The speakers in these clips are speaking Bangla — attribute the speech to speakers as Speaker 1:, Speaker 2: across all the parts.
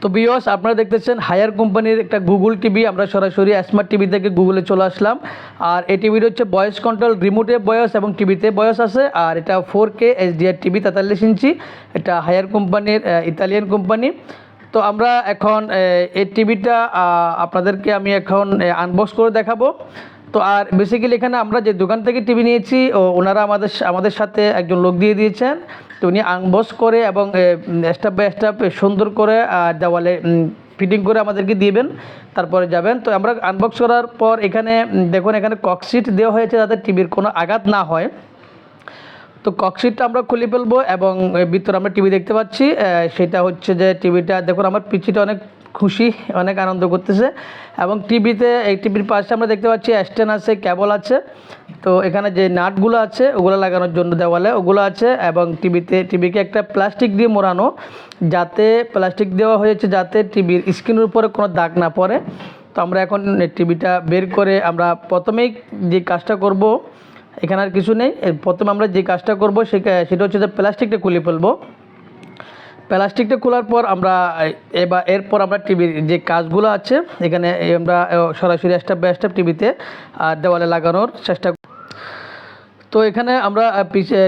Speaker 1: তো বিয়স আপনারা দেখতেছেন হায়ার কোম্পানির একটা গুগল টিভি আমরা সরাসরি স্মার্ট টিভি থেকে গুগলে চলে আসলাম। আর এই টিভির হচ্ছে ভয়েস কন্ট্রোল রিমোটে বয়স এবং টিভিতে বয়স আছে। আর এটা ফোর কে এইচডিআর টিভি তেতাল্লিশ ইঞ্চি, এটা হায়ার কোম্পানির ইতালিয়ান কোম্পানি। তো আমরা এখন এই টিভিটা আপনাদেরকে আমি এখন আনবক্স করে দেখাবো। তো আর বেসিক্যালি এখানে আমরা যে দোকান থেকে টিভি নিয়েছি ওনারা আমাদের আমাদের সাথে একজন লোক দিয়ে দিয়েছেন। তো উনি আংবস করে এবং স্টেপ বাই স্টেপ সুন্দর করে দেওয়ালে ফিটিং করে আমাদেরকে দিবেন, তারপরে যাবেন। তো আমরা আনবক্স করার পর এখানে দেখুন এখানে ককশিট দেওয়া হয়েছে যাতে টিভির কোনো আঘাত না হয়। তো ককশিটটা আমরা খুলে ফেলব এবং ভিতরে আমরা টিভি দেখতে পাচ্ছি সেটা হচ্ছে যে টিভিটা দেখুন আমার পিছিটা অনেক খুশি, অনেক আনন্দ করতেছে। এবং টিভিতে, এই টিভির পাশে আমরা দেখতে পাচ্ছি অ্যাস্টেন আছে কেবল আছে। তো এখানে যে নাটগুলো আছে, ওগুলো লাগানোর জন্য দেওয়ালে ওগুলো আছে এবং টিভিতে, টিভিকে একটা প্লাস্টিক দিয়ে মোড়ানো, যাতে প্লাস্টিক দেওয়া হয়েছে যাতে টিভির স্ক্রিনের উপরে কোনো দাগ না পড়ে। তো আমরা এখন টিভিটা বের করে আমরা প্রথমেই যে কাজটা করব, এখানে আর কিছু নেই। প্রথমে আমরা যে কাজটা করব সেটা হচ্ছে যে প্লাস্টিকটা খুলে ফেলব। প্লাস্টিকটা খোলার পর আমরা এবার এরপর আমরা টিভির যে কাজগুলো আছে, এখানে আমরা সরাসরি স্টাফ বাই স্টাফ টিভিতে দেওয়ালে লাগানোর চেষ্টা। তো এখানে আমরা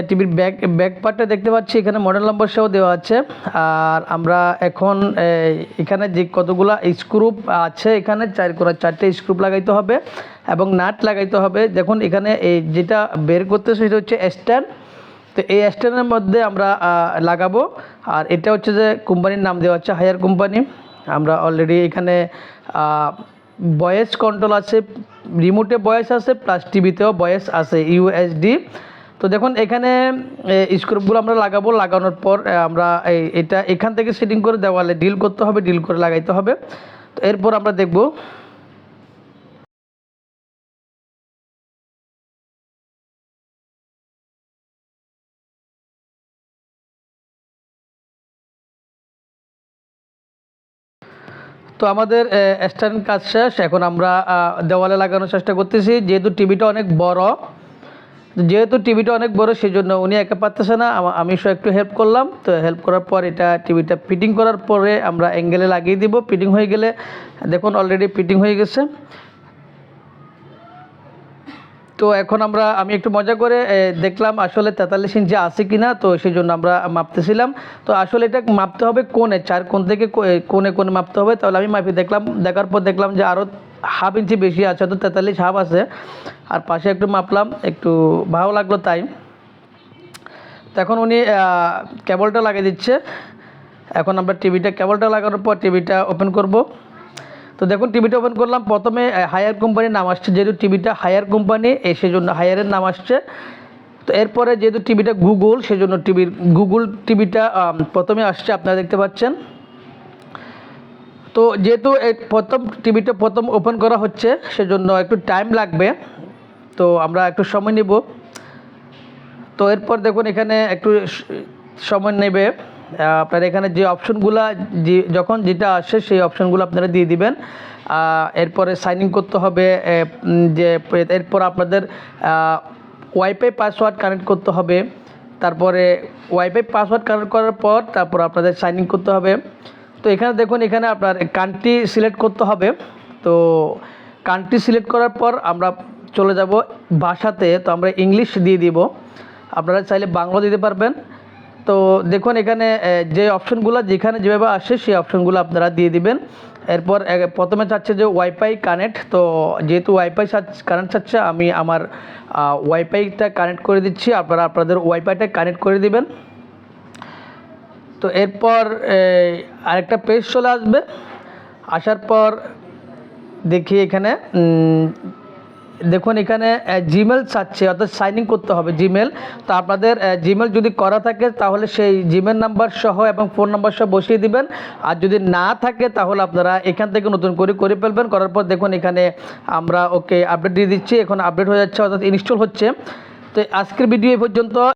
Speaker 1: টিভির ব্যাক ব্যাক পার্টটা দেখতে পাচ্ছি, এখানে মডেল নাম্বার সহ দেওয়া আছে, আর আমরা এখন এখানে যে কতগুলা স্ক্রুপ আছে, এখানে চার করে চারটে স্ক্রুপ লাগাইতে হবে, এবং নাট লাগাইতে হবে দেখুন, এখানে এই যেটা বের করতে সেটা হচ্ছে স্ট্যান্ড তো এই স্ট্যান্ডের মধ্যে আমরা লাগাবো। আর এটা হচ্ছে যে কোম্পানির নাম দেওয়া হচ্ছে হায়ার কোম্পানি। আমরা অলরেডি এখানে ভয়েস কন্ট্রোল আছে রিমোটে বয়েস আছে প্লাস টিভিতেও বয়েস আছে ইউএসডি তো দেখুন, এখানে স্ক্রুপগুলো আমরা লাগাবো। লাগানোর পর আমরা এই, এটা এখান থেকে সেটিং করে দেওয়ালে ডিল করতে হবে ডিল করে লাগাইতে হবে। তো এরপর আমরা দেখব তো আমাদের স্ট্যান্ড কাজ শেষ। এখন আমরা দেওয়ালে লাগানোর চেষ্টা করতেছি। যেহেতু টিভিটা অনেক বড়, যেহেতু টিভিটা অনেক বড় সেই জন্য উনি একে পারতেছে না। আমি সব একটু হেল্প করলাম। তো হেল্প করার পর এটা টিভিটা ফিটিং করার পরে আমরা অ্যাঙ্গেলে লাগিয়ে দিব। ফিটিং হয়ে গেলে, দেখুন অলরেডি ফিটিং হয়ে গেছে। তো এখন আমরা, আমি একটু মজা করে দেখলাম আসলে তেতাল্লিশ ইঞ্চি আছে কি না তো সেই জন্য আমরা মাপতেছিলাম। তো আসলে এটা মাপতে হবে কোণে, চার কোণ থেকে কোণে কোণে মাপতে হবে, তাহলে আমি মাপি দেখলাম, দেখার পর দেখলাম যে আরও হাফ ইঞ্চি বেশি আছে তো তেতাল্লিশ হাফ আছে। আর পাশে একটু মাপলাম, একটু ভালো লাগল তাই। তো এখন উনি কেবলটা লাগিয়ে দিচ্ছে। এখন আমরা টিভিটা, কেবলটা লাগানোর পর টিভিটা ওপেন করব। তো দেখুন টিভিটা ওপেন করলাম। প্রথমে হায়ার কোম্পানির নাম আসছে। যেহেতু টিভিটা হায়ার কোম্পানি এই সেজন্য হায়ারের নাম আসছে। তো এরপরে যেহেতু টিভিটা গুগল সেজন্য টিভির গুগল টিভিটা প্রথমে আসছে, আপনারা দেখতে পাচ্ছেন। তো যেহেতু এই প্রথম টিভিটা প্রথম ওপেন করা হচ্ছে, সেজন্য একটু টাইম লাগবে। তো আমরা একটু সময় নিব। তো এরপর দেখুন, এখানে একটু সময় নেবে। আপনার এখানে যে অপশনগুলো যখন যেটা আসে সেই অপশনগুলো আপনারা দিয়ে দিবেন। এরপরে সাইন ইন করতে হবে যে, এরপর আপনাদের ওয়াইফাই পাসওয়ার্ড কানেক্ট করতে হবে। তারপরে ওয়াইফাই পাসওয়ার্ড কানেক্ট করার পর তারপর আপনাদের সাইন ইন করতে হবে। তো এখানে দেখুন, এখানে আপনার কান্ট্রি সিলেক্ট করতে হবে। তো কান্ট্রি সিলেক্ট করার পর আমরা চলে যাব ভাষাতে। তো আমরা ইংলিশ দিয়ে দিব। আপনারা চাইলে বাংলা দিতে পারবেন। তো দেখুন, এখানে যে অপশনগুলো যেখানে যেভাবে আসে, সেই অপশনগুলো আপনারা দিয়ে দিবেন। এরপর প্রথমে চাচ্ছে যে ওয়াইফাই কানেক্ট। তো যেহেতু ওয়াইফাই কানেক্ট চাচ্ছে, আমি আমার ওয়াইফাইটা কানেক্ট করে দিচ্ছি। আপনারা আপনাদের ওয়াইফাইটা কানেক্ট করে দিবেন। তো এরপর আরেকটা পেজ চলে আসবে। আসার পর দেখি এখানে দেখুন, এখানে জিমেল চাচ্ছে, অর্থাৎ সাইন ইন করতে হবে জিমেল তো আপনাদের জিমেল যদি করা থাকে, তাহলে সেই জিমেল নাম্বার সহ এবং ফোন নাম্বার সহ বসিয়ে দিবেন। আর যদি না থাকে, তাহলে আপনারা এখান থেকে নতুন করে করে ফেলবেন। করার পর দেখুন, এখানে আমরা ওকে আপডেট দিয়ে দিচ্ছি। এখন আপডেট হয়ে যাচ্ছে, অর্থাৎ ইনস্টল হচ্ছে। তো আজকের ভিডিও এই পর্যন্ত।